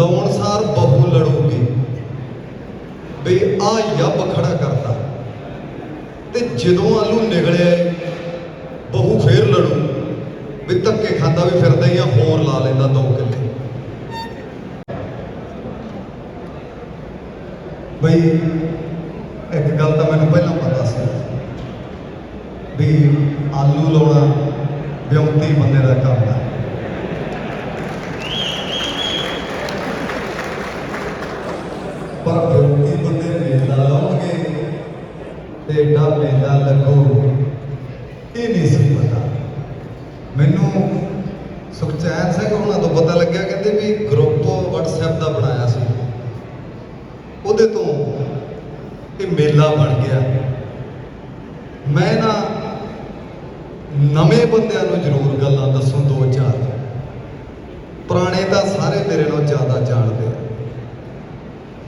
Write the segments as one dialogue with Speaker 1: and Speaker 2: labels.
Speaker 1: ਲਾਉਣ ਸਾਰ ਬਹੂ ਲੜੂਗੀ। ਵੀ ਆ ਯੱਬ ਖੜਾ ਕਰਤਾ ਤੇ ਜਦੋਂ ਆਲੂ ਨਿਕਲਿਆ ਏ, ਬਹੂ ਫੇਰ ਲੜੂ। ਵੀ ਧੱਕੇ ਖਾਂਦਾ ਵੀ ਫਿਰਦਾ ਹੀ ਆ ਹੋਰ ਲਾ ਲੈਂਦਾ ਦੋ ਕਿੱਲੇ। ਬਈ ਇੱਕ ਗੱਲ ਤਾਂ ਮੈਨੂੰ ਪਹਿਲਾਂ ਪਤਾ ਸੀ। ਵੀ ਆਲੂ ਲਾਉਣਾ ਵਿਅਕਤੀ ਬੰਦੇ ਦਾ ਕੰਮ ਤੇ ਏਡਾ ਮੇਲਾ ਲੱਗੋ। ਇਹ ਨਹੀਂ ਸੀ ਪਤਾ। ਮੈਨੂੰ ਸੁਖਚੈਨ ਸਿੰਘ ਉਹਨਾਂ ਤੋਂ ਪਤਾ ਲੱਗਿਆ ਕਹਿੰਦੇ ਵੀ ਗਰੁੱਪ WhatsApp ਦਾ ਬਣਾਇਆ ਸੀ। ਉਹਦੇ ਤੋਂ ਇਹ ਮੇਲਾ ਬਣ ਗਿਆ। ਮੈਂ ਨਾ ਨਵੇਂ ਬੰਦਿਆਂ ਨੂੰ ਜ਼ਰੂਰ ਗੱਲਾਂ ਦੱਸੂ ਦੋ ਚਾਰ ਪੁਰਾਣੇ ਤਾਂ ਸਾਰੇ ਤੇਰੇ ਨਾਲੋਂ ਜ਼ਿਆਦਾ ਜਾਣਦੇ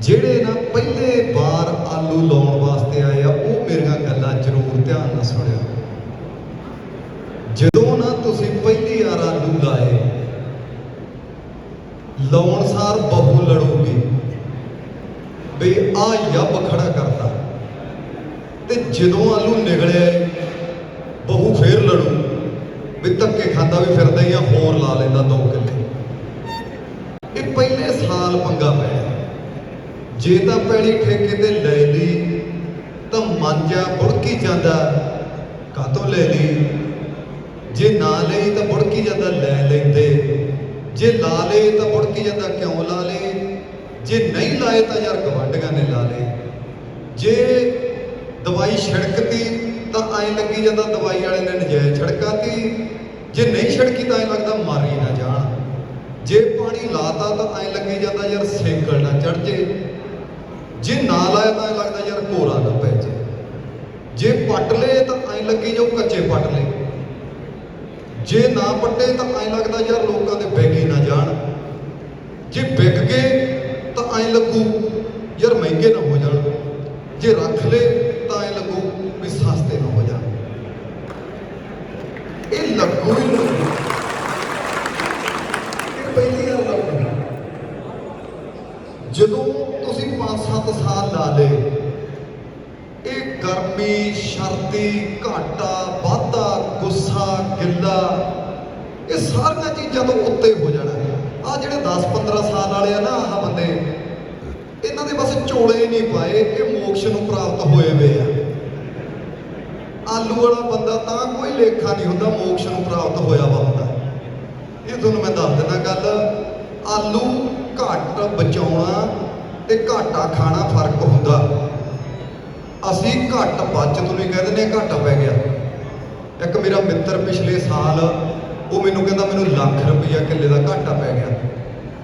Speaker 1: ਜਿਹੜੇ ਨਾ ਪਹਿਲੇ ਵਾਰ ਆਲੂ ਲਾਉਣ ਵਾਸਤੇ ਆਏ ਆ ਮੇਰੀਆਂ ਗੱਲਾਂ ਜ਼ਰੂਰ ਧਿਆਨ ਨਾਲ ਸੁਣਿਓ। ਜਦੋਂ ਨਾ ਤੁਸੀਂ ਪਹਿਲੀ ਵਾਰ ਆਲੂ ਲਾਏ ਲਾਉਣ ਸਾਰ ਬਹੂ ਲੜੂਗੀ। ਵੀ ਆ ਯੱਬ ਖੜਾ ਕਰਤਾ। ਤੇ ਜਦੋਂ ਆਲੂ ਨਿਕਲਿਆ ਏ, ਬਹੂ ਫੇਰ ਲੜੂ। ਵੀ ਧੱਕੇ ਖਾਂਦਾ ਵੀ ਫਿਰਦਾ ਹੀ ਆ ਹੋਰ ਲਾ ਲੈਂਦਾ ਦੋ ਕਿੱਲੇ। ਇਹ ਪਹਿਲੇ ਸਾਲ ਪੰਗਾ ਪਿਆ। ਜੇ ਤਾਂ ਪੈੜੀ ਠੇਕੇ ਤੇ ਲੈ ਤਾਂ ਤਾਂ ਮਾਂਜਾ ਬੁੜਕੀ ਜਾਂਦਾ ਕਾਤੋਂ ਲੈ ਲਈ? ਜੇ ਨਾ ਲਈ ਤਾਂ ਬੁੜਕੀ ਜਾਂਦਾ, ਲੈ ਲੈਂਦੇ। ਜੇ ਲਾ ਲਏ ਤਾਂ ਬੁੜਕੀ ਜਾਂਦਾ, ਕਿਉਂ ਲਾ ਲਏ? ਜੇ ਨਹੀਂ ਲਾਏ ਤਾਂ ਯਾਰ ਗਵਾਂਢੀਆਂ ਨੇ ਲਾ ਲਏ। ਜੇ ਦਵਾਈ ਛਿੜਕਤੀ ਤਾਂ ਐਂ ਲੱਗੀ ਜਾਂਦਾ, ਦਵਾਈ ਵਾਲੇ ਨੇ ਨਜਾਇਜ਼ ਛਿੜਕਾਤੀ। ਜੇ ਨਹੀਂ ਛਿੜਕੀ ਤਾਂ ਐਂ ਲੱਗਦਾ, ਮਾਰੀ ਨਾ ਜਾਣ। ਜੇ ਪਾਣੀ ਲਾਤਾ ਤਾਂ ਐਂ ਲੱਗੀ ਜਾਂਦਾ, ਯਾਰ ਸੇਕਲ ਨਾ ਚੜ ਜੇ। ਜੇ ਨਾ ਲਾਇਆ ਤਾਂ ਐਂ ਲੱਗਦਾ, ਯਾਰ ਕੋਰਾ ਨਾ ਜੇ ਪੱਟ ਲਏ ਤਾਂ ਐਂ ਲੱਗੀ ਜੋ ਕੱਚੇ ਪੱਟ ਲਏ ਜੇ ਨਾ ਪੱਟੇ ਤਾਂ ਐਂ ਲੱਗਦਾ ਯਾਰ ਲੋਕਾਂ ਦੇ ਵਿਕ ਨਾ ਜਾਣ। ਜੇ ਵਿਕ ਗਏ ਤਾਂ ਐਂ ਲੱਗੂ ਯਾਰ ਮਹਿੰਗੇ ਨਾ ਹੋ ਜਾਣ। ਜੇ ਰੱਖ ਲਏ ਤਾਂ ਐਂ ਲੱਗੂ ਵੀ ਸਸਤੇ ਨਾ ਹੋ ਜਾਣ। ਇਹ ਲੱਗੂ ਹੀ ਲੱਗੂ। ਇਹ ਪਹਿਲੀ ਗੱਲ ਲੱਗੂ। ਜਦੋਂ ਤੁਸੀਂ 5-7 ਸਾਲ ਲਾ ਲਏ ਗਰਮੀ, ਸ਼ਰਦੀ, ਘਾਟਾ, ਵਾਧਾ, ਗੁੱਸਾ, ਗਿੱਲਾ, ਇਹ ਸਾਰੀਆਂ ਚੀਜ਼ਾਂ ਤੋਂ ਉੱਤੇ ਹੋ ਜਾਣਾ। ਆ ਜਿਹੜੇ 10-15 ਸਾਲ ਵਾਲੇ ਆ ਨਾ ਆਹ ਬੰਦੇ, ਇਹਨਾਂ ਦੇ ਬਸ ਝੋਲੇ ਹੀ ਨਹੀਂ ਪਾਏ ਇਹ ਮੋਕਸ਼ ਨੂੰ ਪ੍ਰਾਪਤ ਹੋਏ ਵੇ ਆ। ਆਲੂ ਵਾਲਾ ਬੰਦਾ ਤਾਂ ਕੋਈ ਲੇਖਾ ਨਹੀਂ ਹੁੰਦਾ ਮੋਕਸ਼ ਨੂੰ ਪ੍ਰਾਪਤ ਹੋਇਆ ਵਾ ਹੁੰਦਾ। ਇਹ ਤੁਹਾਨੂੰ ਮੈਂ ਦੱਸ ਦਿੰਦਾ ਗੱਲ, ਆਲੂ ਘੱਟ ਬਚਾਉਣਾ ਤੇ ਘਾਟਾ ਖਾਣਾ ਫ਼ਰਕ ਹੁੰਦਾ। ਅਸੀਂ ਘੱਟ ਬਚਤ ਨੂੰ ਹੀ ਕਹਿ ਦਿੰਦੇ ਹਾਂ ਘਾਟਾ ਪੈ ਗਿਆ। ਇੱਕ ਮੇਰਾ ਮਿੱਤਰ ਪਿਛਲੇ ਸਾਲ ਉਹ ਮੈਨੂੰ ਕਹਿੰਦਾ ਮੈਨੂੰ ਲੱਖ ਰੁਪਈਆ ਕਿੱਲੇ ਦਾ ਘਾਟਾ ਪੈ ਗਿਆ।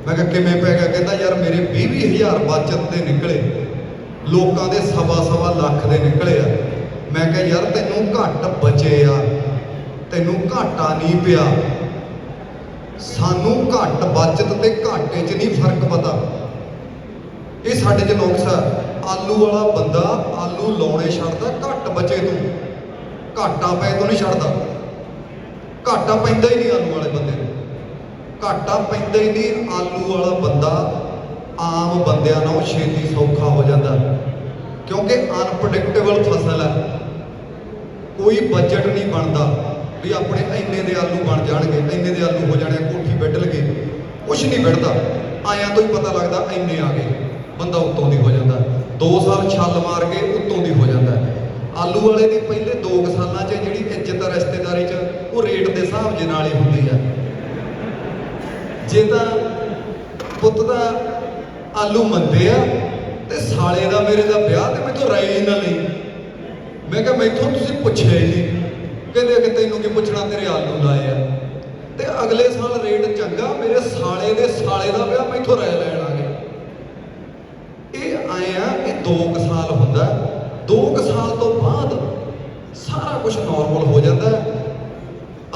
Speaker 1: ਮੈਂ ਕਿਹਾ, ਕਿਵੇਂ ਪੈ ਗਿਆ? ਕਹਿੰਦਾ, ਯਾਰ ਮੇਰੇ 20 ਹਜ਼ਾਰ ਬਚਤ ਦੇ ਨਿਕਲੇ। ਲੋਕਾਂ ਦੇ ਸਵਾ ਸਵਾ ਲੱਖ ਦੇ ਨਿਕਲੇ ਆ। ਮੈਂ ਕਿਹਾ, ਯਾਰ ਤੈਨੂੰ ਘੱਟ ਬਚੇ ਆ। ਤੈਨੂੰ ਘਾਟਾ ਨਹੀਂ ਪਿਆ। ਸਾਨੂੰ ਘੱਟ ਬਚਤ ਤੇ ਘਾਟੇ 'ਚ ਨਹੀਂ ਫ਼ਰਕ ਪਤਾ। ਇਹ ਸਾਡੇ 'ਚ ਨੁਕਸ ਆ। ਆਲੂ ਵਾਲਾ ਬੰਦਾ ਆਲੂ ਲਾਉਣੇ ਛੱਡਦਾ, ਘੱਟ ਬਚੇ ਤੋਂ। ਘਾਟਾ ਪਏ ਤੋਂ ਨਹੀਂ ਛੱਡਦਾ। ਘਾਟਾ ਪੈਂਦਾ ਹੀ ਨਹੀਂ ਆਲੂ ਵਾਲੇ ਬੰਦੇ ਨੂੰ। ਘਾਟਾ ਪੈਂਦਾ ਹੀ ਨਹੀਂ ਆਲੂ ਵਾਲਾ ਬੰਦਾ, ਆਮ ਬੰਦਿਆਂ ਨਾਲੋਂ ਛੇਤੀ ਸੌਖਾ ਹੋ ਜਾਂਦਾ। ਕਿਉਂਕਿ ਅਨਪ੍ਰੈਡਿਕਟੇਬਲ ਫਸਲ ਹੈ। ਕੋਈ ਬਜਟ ਨਹੀਂ ਬਣਦਾ ਵੀ ਆਪਣੇ ਇੰਨੇ ਦੇ ਆਲੂ ਬਣ ਜਾਣਗੇ, ਇੰਨੇ ਦੇ ਆਲੂ ਹੋ ਜਾਣੇ, ਕੋਠੀ ਵੱਢ ਲਗੇ। ਕੁਛ ਨਹੀਂ ਵੱਢਦਾ। ਆਇਆਂ ਤੋਂ ਹੀ ਪਤਾ ਲੱਗਦਾ ਇੰਨੇ ਆ ਗਏ। ਬੰਦਾ ਉੱਤੋਂ ਦੀ ਹੋ ਜਾਂਦਾ। 2 ਸਾਲ ਛੱਲ ਮਾਰ ਕੇ ਉੱਤੋਂ ਦੀ ਹੋ ਜਾਂਦਾ ਆਲੂ ਵਾਲੇ ਦੀ ਪਹਿਲੇ 2 ਸਾਲਾਂ 'ਚ ਜਿਹੜੀ ਇੱਜ਼ਤ ਆ ਰਿਸ਼ਤੇਦਾਰੀ 'ਚ ਉਹ ਰੇਟ ਦੇ ਹਿਸਾਬ ਦੇ ਨਾਲ ਹੀ ਹੁੰਦੀ ਆ। ਜੇ ਤਾਂ ਪੁੱਤ ਦਾ ਆਲੂ ਮੰਦੇ ਆ ਤੇ ਸਾਲੇ ਦਾ ਮੇਰੇ ਦਾ ਵਿਆਹ ਤੇ ਮੈਥੋਂ ਰਾਈ ਹੀ ਨਾ ਲਈ। ਮੈਂ ਕਿਹਾ ਮੈਥੋਂ ਤੁਸੀਂ ਪੁੱਛਿਆ ਹੀ ਨਹੀਂ। ਕਹਿੰਦੇ ਕਿ ਤੈਨੂੰ ਕੀ ਪੁੱਛਣਾ, ਤੇਰੇ ਆਲੂ ਲਾਏ ਆ। ਤੇ ਅਗਲੇ ਸਾਲ ਰੇਟ ਚੰਗਾ, ਮੇਰੇ ਸਾਲੇ ਦੇ ਸਾਲੇ ਦਾ ਵਿਆਹ ਮੈਥੋਂ ਰਾਇ ਲੈਣ ਆ ਆ ਇਹ 2 ਸਾਲ ਹੁੰਦਾ 2 ਸਾਲ ਤੋਂ ਬਾਅਦ ਸਾਰਾ ਕੁਝ ਨਾਰਮਲ ਹੋ ਜਾਂਦਾ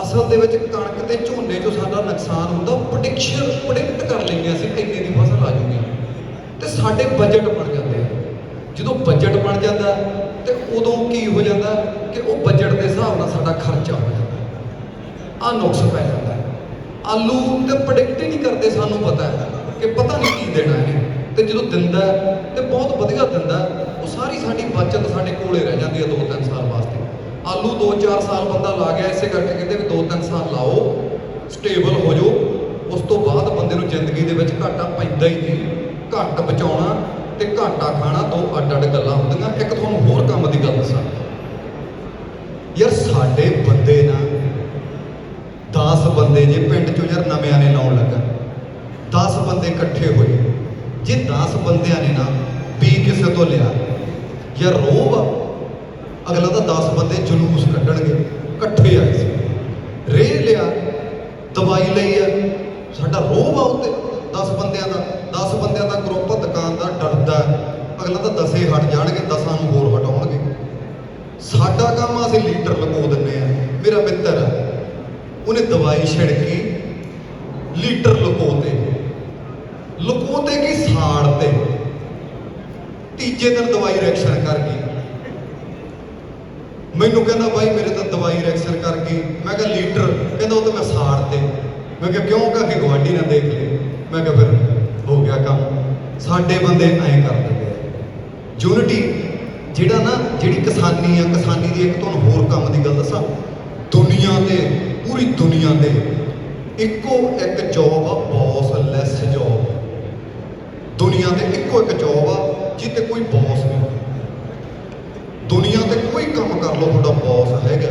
Speaker 1: ਅਸਲ ਦੇ ਵਿੱਚ ਕਣਕ ਤੇ ਝੋਨੇ 'ਚੋਂ ਸਾਡਾ ਨੁਕਸਾਨ ਹੁੰਦਾ ਪ੍ਰੈਡਿਕਸ਼ਨ ਪ੍ਰੈਡਿਕਟ ਕਰ ਲੈਂਦੇ ਅਸੀਂ, ਇੰਨੇ ਦੀ ਫਸਲ ਆ ਜੂਗੀ। ਤੇ ਸਾਡੇ ਬਜਟ ਬਣ ਜਾਂਦੇ ਜਦੋਂ ਬਜਟ ਬਣ ਜਾਂਦਾ ਤੇ ਉਦੋਂ ਕੀ ਹੋ ਜਾਂਦਾ ਕਿ ਉਹ ਬਜਟ ਦੇ ਹਿਸਾਬ ਨਾਲ ਸਾਡਾ ਖਰਚਾ ਹੋ ਜਾਂਦਾ ਆ ਨੁਕਸ ਪੈ ਜਾਂਦਾ ਆਲੂ ਤੇ ਪ੍ਰੈਡਿਕਟ ਹੀ ਨਹੀਂ ਕਰਦੇ, ਸਾਨੂੰ ਪਤਾ ਹੈ ਕਿ ਪਤਾ ਨਹੀਂ ਕੀ ਦੇਣਾ ਇਹਨੇ ਤੇ ਜਦੋਂ ਦਿੰਦਾ ਹੈ, ਤੇ ਬਹੁਤ ਵਧੀਆ ਦਿੰਦਾ ਉਹ ਸਾਰੀ ਸਾਡੀ ਬਚਤ ਸਾਡੇ ਕੋਲੇ ਰਹਿ ਜਾਂਦੀ ਹੈ 2-3 ਸਾਲ ਵਾਸਤੇ। ਆਲੂ 2-4 ਸਾਲ ਬੰਦਾ ਲਾ ਗਿਆ ਇਸੇ ਕਰਕੇ ਕਹਿੰਦੇ ਵੀ 2-3 ਸਾਲ ਲਾਓ ਸਟੇਬਲ ਹੋ ਜਾਓ। ਉਸ ਤੋਂ ਬਾਅਦ ਬੰਦੇ ਨੂੰ ਜ਼ਿੰਦਗੀ ਦੇ ਵਿੱਚ ਘਾਟਾ ਪੈਂਦਾ ਹੀ ਨਹੀਂ। ਘੱਟ ਬਚਾਉਣਾ ਤੇ ਘਾਟਾ ਖਾਣਾ ਦੋ ਅੱਡ-ਅੱਡ ਗੱਲਾਂ ਹੁੰਦੀਆਂ। ਇੱਕ ਤੁਹਾਨੂੰ ਹੋਰ ਕੰਮ ਦੀ ਗੱਲ ਦੱਸਾਂ। ਯਾਰ ਸਾਡੇ ਬੰਦੇ ਨਾ 10 ਬੰਦੇ ਜੇ ਪਿੰਡ ਚੋਂ ਯਾਰ ਨਵਿਆਂ ਨੇ ਲਾਉਣ ਲੱਗਾ 10 ਬੰਦੇ ਇਕੱਠੇ ਹੋਏ। ਜੇ 10 ਬੰਦਿਆਂ ਨੇ ਨਾ ਵੀ ਕਿਸੇ ਤੋਂ ਲਿਆ ਜਾਂ ਰੋਬ ਆ ਅਗਲਾ ਤਾਂ 10 ਬੰਦੇ ਜਲੂਸ ਕੱਢਣਗੇ ਇਕੱਠੇ ਆਏ ਸੀ। ਰੇ ਲਿਆ ਦਵਾਈ ਲਈ ਆ। ਸਾਡਾ ਰੋਬ ਆ ਉੱਤੇ 10 ਬੰਦਿਆਂ ਦਾ 10 ਬੰਦਿਆਂ ਦਾ ਗਰੁੱਪ ਦੁਕਾਨਦਾਰ ਡਰਦਾ। ਅਗਲਾ ਤਾਂ ਦਸੇ ਹਟ ਜਾਣਗੇ ਦਸਾਂ ਨੂੰ ਹੋਰ ਹਟਾਉਣਗੇ। ਸਾਡਾ ਕੰਮ ਅਸੀਂ ਲੀਟਰ ਲਗੋ ਦਿੰਨੇ ਆ। ਮੇਰਾ ਮਿੱਤਰ ਆ, ਉਹਨੇ ਦਵਾਈ ਛਿੜਕੀ ਲੀਟਰ ਤੀਜੇ ਦਿਨ ਦਵਾਈ ਰਿਐਕਸ਼ਨ ਕਰ ਗਈ ਮੈਨੂੰ ਕਹਿੰਦਾ, ਬਾਈ, ਮੇਰੇ ਤਾਂ ਦਵਾਈ ਰਿਐਕਸ਼ਨ ਕਰ ਗਈ ਮੈਂ ਕਿਹਾ, ਲੀਟਰ। ਕਹਿੰਦਾ, ਉਹ ਤਾਂ ਮੈਂ ਸਾੜ ਤੇ। ਮੈਂ ਕਿਹਾ, ਕਿਉਂ? ਕਾ ਕਿ ਗਵਾਂਢੀ ਨਾ ਦੇਖ ਲੇ। ਮੈਂ ਕਿਹਾ, ਫਿਰ ਹੋ ਗਿਆ ਕੰਮ। ਸਾਡੇ ਬੰਦੇ ਐਂ ਕਰ ਦਿੰਦੇ ਯੂਨਿਟੀ ਜਿਹੜਾ ਨਾ, ਜਿਹੜੀ ਕਿਸਾਨੀ ਆ, ਕਿਸਾਨੀ ਦੀ ਇੱਕ ਤੁਹਾਨੂੰ ਹੋਰ ਕੰਮ ਦੀ ਗੱਲ ਦੱਸਾਂ। ਦੁਨੀਆ ਤੇ, ਪੂਰੀ ਦੁਨੀਆ ਦੇ ਇੱਕੋ ਇੱਕ ਜੌਬ ਆ ਬੌਸ ਲੈਸ ਜੌਬ ਦੁਨੀਆ ਤੇ ਇੱਕੋ ਇੱਕ ਜੌਬ ਆ ਜਿੱਤੇ ਕੋਈ ਬੌਸ ਨਹੀਂ ਦੁਨੀਆ ਤੇ ਕੋਈ ਕੰਮ ਕਰ ਲਓ, ਤੁਹਾਡਾ ਬੌਸ ਹੈਗਾ।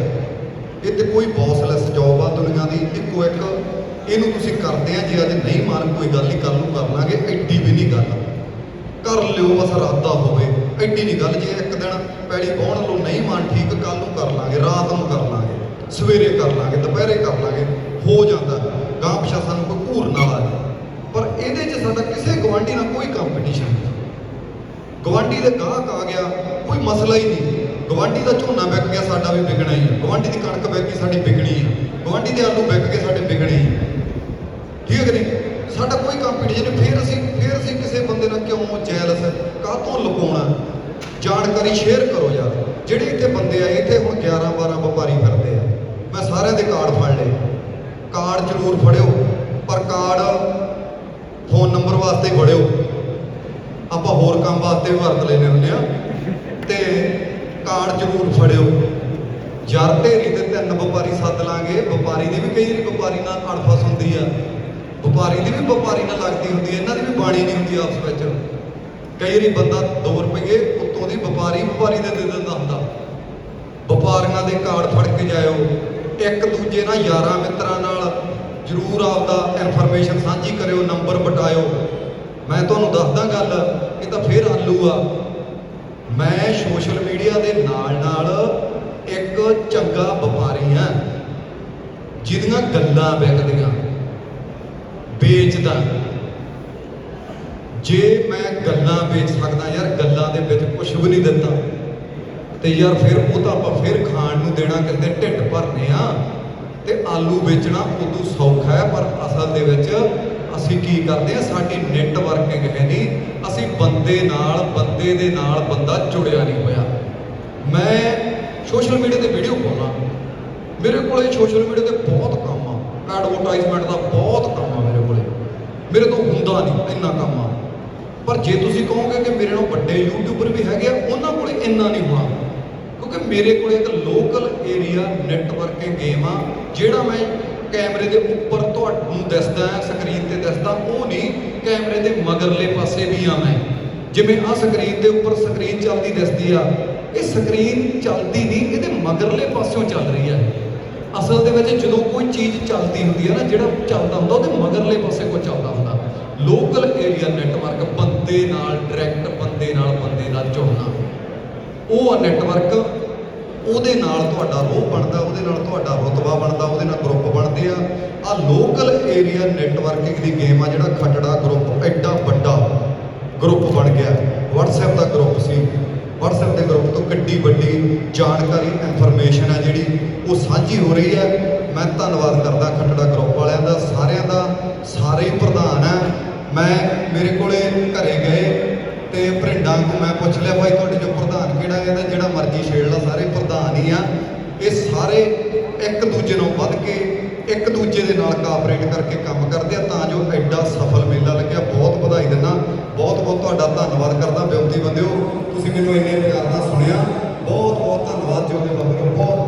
Speaker 1: ਇਹ ਤੇ ਕੋਈ ਬੌਸਲੈਸ ਜੌਬ ਆ ਦੁਨੀਆ ਦੀ। ਇੱਕੋ ਇੱਕ, ਇਹਨੂੰ ਤੁਸੀਂ ਕਰਦੇ ਆ, ਜੇ ਅੱਜ ਨਹੀਂ ਮਾਨ ਕੋਈ ਗੱਲ ਨਹੀਂ ਕੱਲ ਨੂੰ ਕਰ ਲਾਂਗੇ, ਐਡੀ ਵੀ ਨਹੀਂ ਗੱਲ। ਕਰ ਲਿਓ, ਬਸ ਇਰਾਦਾ ਹੋਵੇ। ਐਡੀ ਨਹੀਂ ਗੱਲ, ਜੇ ਇੱਕ ਦਿਨ ਪੈੜੀ ਬਾਉਣ ਲੋ ਨਹੀਂ ਮਨ ਠੀਕ ਕੱਲ ਨੂੰ ਕਰ ਲਾਂਗੇ, ਰਾਤ ਨੂੰ ਕਰ ਲਾਂਗੇ, ਸਵੇਰੇ ਕਰ ਲਾਂਗੇ, ਦੁਪਹਿਰੇ ਕਰ ਲਾਂਗੇ, ਹੋ ਜਾਂਦਾ। ਗਾਂ ਪਿਛਾ ਸਾਨੂੰ ਕੋਈ ਘੂਰ ਨਾਲ ਆ ਪਰ ਇਹਦੇ 'ਚ ਸਾਡਾ ਕਿਸੇ ਗਵਾਂਢੀ ਨਾਲ ਕੋਈ ਕੰਪੀਟੀਸ਼ਨ ਨਹੀਂ। ਗਵਾਂਢੀ ਦੇ ਗਾਹਕ ਆ ਗਿਆ, ਕੋਈ ਮਸਲਾ ਹੀ ਨਹੀਂ। ਗਵਾਂਢੀ ਦਾ ਝੋਨਾ ਵਿਕ ਗਿਆ, ਸਾਡਾ ਵੀ ਵਿਕਣਾ ਹੀ ਹੈ ਗਵਾਂਢੀ ਦੀ ਕਣਕ ਵਿਕ ਗਈ, ਸਾਡੀ ਵਿਕਣੀ ਹੈ ਗਵਾਂਢੀ ਦੇ ਆਲੂ ਵਿਕ ਕੇ ਸਾਡੇ ਵਿਕਣੇ ਹੀ ਠੀਕ ਹੈ ਨਹੀਂ? ਸਾਡਾ ਕੋਈ ਕੰਪੀਟੀਸ਼ਨ ਨਹੀਂ, ਫਿਰ ਅਸੀਂ ਫਿਰ ਅਸੀਂ ਕਿਸੇ ਬੰਦੇ ਨਾਲ ਕਿਉਂ ਜੈਲਸ? ਕਾਹਤੋਂ ਲੁਕਾਉਣਾ? ਜਾਣਕਾਰੀ ਸ਼ੇਅਰ ਕਰੋ ਯਾਰ। ਜਿਹੜੇ ਇੱਥੇ ਬੰਦੇ ਆਏ, ਇੱਥੇ ਹੁਣ 11 12 ਵਪਾਰੀ ਫਿਰਦੇ ਆ। ਮੈਂ ਸਾਰਿਆਂ ਦੇ ਕਾਰਡ ਫੜ ਲਏ। ਕਾਰਡ ਜ਼ਰੂਰ ਫੜਿਓ, ਪਰ ਕਾਰਡ ਫੋਨ ਨੰਬਰ ਵਾਸਤੇ ਫੜਿਓ। ਹੋਰ ਕੰਮ ਵਾਸਤੇ ਵੀ ਵਰਤ ਲੈਨੇ ਹੁੰਦੇ ਆ। ਤੇ ਕਾਰਡ ਜ਼ਰੂਰ ਫੜਿਓ। ਯਾਰ ਢੇਰੀ ਤੇ ਤਿੰਨ ਵਪਾਰੀ ਸੱਦ ਲਾਂਗੇ। ਵਪਾਰੀ ਦੀ ਵੀ ਕਈ ਵਾਰੀ ਵਪਾਰੀ ਨਾਲ ਅਣਫਸ ਹੁੰਦੀ ਆ। ਵਪਾਰੀ ਦੀ ਵੀ ਵਪਾਰੀ ਨਾਲ ਲੱਗਦੀ ਹੁੰਦੀ ਹੈ ਇਹਨਾਂ ਦੀ ਵੀ ਬਾਣੀ ਨਹੀਂ ਹੁੰਦੀ ਆਪਸ ਵਿੱਚ। ਕਈ ਵਾਰੀ ਬੰਦਾ 2 ਰੁਪਏ ਉੱਤੋਂ ਦੀ ਵਪਾਰੀ ਵਪਾਰੀ ਦੇ ਦੇ ਦਿੰਦਾ ਹੁੰਦਾ। ਵਪਾਰੀਆਂ ਦੇ ਕਾਰਡ ਫੜ ਕੇ ਜਾਇਓ। ਇੱਕ ਦੂਜੇ ਨਾਲ ਯਾਰਾਂ ਮਿੱਤਰਾਂ ਨਾਲ ਜਰੂਰ ਆਪਦਾ ਇਨਫੋਰਮੇਸ਼ਨ ਸਾਂਝੀ ਕਰਿਓ ਨੰਬਰ ਬਟਾਇਓ ਮੈਂ ਤੁਹਾਨੂੰ ਦੱਸਦਾ ਗੱਲ। ਇਹ ਤਾਂ ਫੇਰ ਆਲੂ ਆ। ਮੈਂ ਸੋਸ਼ਲ ਮੀਡੀਆ ਦੇ ਨਾਲ ਨਾਲ ਇੱਕ ਚੰਗਾ ਵਪਾਰੀ ਹਾਂ ਜਿਹਦੀਆਂ ਗੱਲਾਂ ਵਿਕਦੀਆਂ, ਵੇਚਦਾ। ਜੇ ਮੈਂ ਗੱਲਾਂ ਵੇਚ ਸਕਦਾ ਯਾਰ, ਗੱਲਾਂ ਦੇ ਵਿੱਚ ਕੁਝ ਵੀ ਨਹੀਂ ਦਿੰਦਾ ਤੇ ਯਾਰ ਫਿਰ ਉਹ ਤਾਂ ਆਪਾਂ ਫਿਰ ਖਾਣ ਨੂੰ ਦੇਣਾ ਕਹਿੰਦੇ ਢਿੱਡ ਭਰਨੇ ਆ, ਤੇ ਆਲੂ ਵੇਚਣਾ ਉਦੋਂ ਸੌਖਾ ਹੈ, ਪਰ ਅਸਲ ਦੇ ਵਿੱਚ ਅਸੀਂ ਕੀ ਕਰਦੇ ਆ ਸਾਡੀ ਨੈਟਵਰਕਿੰਗ ਹੈ ਨਹੀਂ। ਅਸੀਂ ਬੰਦੇ ਨਾਲ, ਬੰਦੇ ਦੇ ਨਾਲ ਬੰਦਾ ਜੁੜਿਆ ਨਹੀਂ ਹੋਇਆ। ਮੈਂ ਸੋਸ਼ਲ ਮੀਡੀਆ ਤੇ ਵੀਡੀਓ ਪਾਉਣਾ ਮੇਰੇ ਕੋਲੇ ਸੋਸ਼ਲ ਮੀਡੀਆ ਤੇ ਬਹੁਤ ਕੰਮ ਆ। ਐਡਵਰਟਾਈਜ਼ਮੈਂਟ ਦਾ ਬਹੁਤ ਕੰਮ ਆ ਮੇਰੇ ਕੋਲੇ। ਮੇਰੇ ਤੋਂ ਹੁੰਦਾ ਨਹੀਂ ਇੰਨਾ ਕੰਮ ਆ। ਪਰ ਜੇ ਤੁਸੀਂ ਕਹੋਗੇ ਕਿ ਮੇਰੇ ਨਾਲ ਵੱਡੇ ਯੂਟਿਊਬਰ ਵੀ ਹੈਗੇ ਆ, ਉਹਨਾਂ ਕੋਲੇ ਇੰਨਾ ਨਹੀਂ ਹੋਣਾ। ਕਿਉਂਕਿ ਮੇਰੇ ਕੋਲੇ ਇੱਕ ਲੋਕਲ ਏਰੀਆ ਨੈਟਵਰਕਿੰਗ ਗੇਮ ਆ, ਜਿਹੜਾ ਮੈਂ ਕੈਮਰੇ ਦੇ ਉੱਪਰ ਤੁਹਾਨੂੰ ਦਿਸਦਾ ਹੈ, ਸਕਰੀਨ ਤੇ ਦਿਸਦਾ, ਉਹ ਨਹੀਂ, ਕੈਮਰੇ ਦੇ ਮਗਰਲੇ ਪਾਸੇ ਵੀ ਆ ਮੈਂ ਜਿਵੇਂ ਆ ਸਕਰੀਨ ਦੇ ਉੱਪਰ ਸਕਰੀਨ ਚੱਲਦੀ ਦਿਸਦੀ ਆ, ਇਹ ਸਕਰੀਨ ਚੱਲਦੀ ਨਹੀਂ, ਇਹਦੇ ਮਗਰਲੇ ਪਾਸਿਓਂ ਚੱਲ ਰਹੀ ਆ। ਅਸਲ ਦੇ ਵਿੱਚ ਜਦੋਂ ਕੋਈ ਚੀਜ਼ ਚੱਲਦੀ ਹੁੰਦੀ ਹੈ ਨਾ, ਜਿਹੜਾ ਚੱਲਦਾ ਹੁੰਦਾ, ਉਹਦੇ ਮਗਰਲੇ ਪਾਸੇ ਕੋਈ ਚੱਲਦਾ ਹੁੰਦਾ। ਲੋਕਲ ਏਰੀਆ ਨੈਟਵਰਕ ਬੰਦੇ ਨਾਲ ਡਾਇਰੈਕਟ ਬੰਦੇ ਨਾਲ ਬੰਦੇ ਨਾਲ ਜੁੜਨਾ ਉਹ ਆ ਨੈਟਵਰਕ ਉਹਦੇ ਨਾਲ ਤੁਹਾਡਾ ਰੋਹ ਬਣਦਾ, ਉਹਦੇ ਨਾਲ ਤੁਹਾਡਾ ਰੁਤਬਾ ਬਣਦਾ, ਉਹਦੇ ਨਾਲ ਗਰੁੱਪ ਬਣਦੇ ਆ। ਆ ਲੋਕਲ ਏਰੀਆ ਨੈਟਵਰਕਿੰਗ ਦੀ ਗੇਮ ਆ ਜਿਹੜਾ ਖੱਟੜਾ ਗਰੁੱਪ ਐਡਾ ਵੱਡਾ ਗਰੁੱਪ ਬਣ ਗਿਆ। WhatsApp ਦਾ ਗਰੁੱਪ ਸੀ। WhatsApp ਦੇ ਗਰੁੱਪ ਤੋਂ ਕਿੱਡੀ ਵੱਡੀ, ਜਾਣਕਾਰੀ ਇਨਫੋਰਮੇਸ਼ਨ ਹੈ ਜਿਹੜੀ, ਉਹ ਸਾਂਝੀ ਹੋ ਰਹੀ ਹੈ ਮੈਂ ਧੰਨਵਾਦ ਕਰਦਾ ਖੱਟੜਾ ਗਰੁੱਪ ਵਾਲਿਆਂ ਦਾ, ਸਾਰਿਆਂ ਦਾ, ਸਾਰੇ ਹੀ ਪ੍ਰਧਾਨ ਹੈ ਮੈਂ, ਮੇਰੇ ਕੋਲੇ ਘਰੇ ਢਿੰਡਾਂ ਨੂੰ ਮੈਂ ਪੁੱਛ ਲਿਆ ਭਾਈ, ਤੁਹਾਡੇ ਜੋ ਪ੍ਰਧਾਨ ਕਿਹੜਾ ਹੈ ਤਾਂ ਜਿਹੜਾ ਮਰਜ਼ੀ ਛੇੜ ਲਾ, ਸਾਰੇ ਪ੍ਰਧਾਨ ਹੀ ਆ। ਇਹ ਸਾਰੇ ਇੱਕ ਦੂਜੇ ਨੂੰ ਵੱਧ ਕੇ ਇੱਕ ਦੂਜੇ ਦੇ ਨਾਲ ਕਾਪਰੇਟ ਕਰਕੇ ਕੰਮ ਕਰਦੇ ਆ, ਤਾਂ ਜੋ ਐਡਾ ਸਫਲ ਮੇਲਾ ਲੱਗਿਆ। ਬਹੁਤ ਵਧਾਈ ਦਿੰਦਾ, ਬਹੁਤ ਬਹੁਤ ਤੁਹਾਡਾ ਧੰਨਵਾਦ ਕਰਦਾ। ਬਿਉਂਤੀ ਬੰਦਿਓ, ਤੁਸੀਂ ਮੈਨੂੰ ਇੰਨੇ ਪਿਆਰ ਨਾਲ ਸੁਣਿਆ। ਬਹੁਤ ਬਹੁਤ ਧੰਨਵਾਦ ਜੋਗੇ ਬਾਬੂ ਬਹੁਤ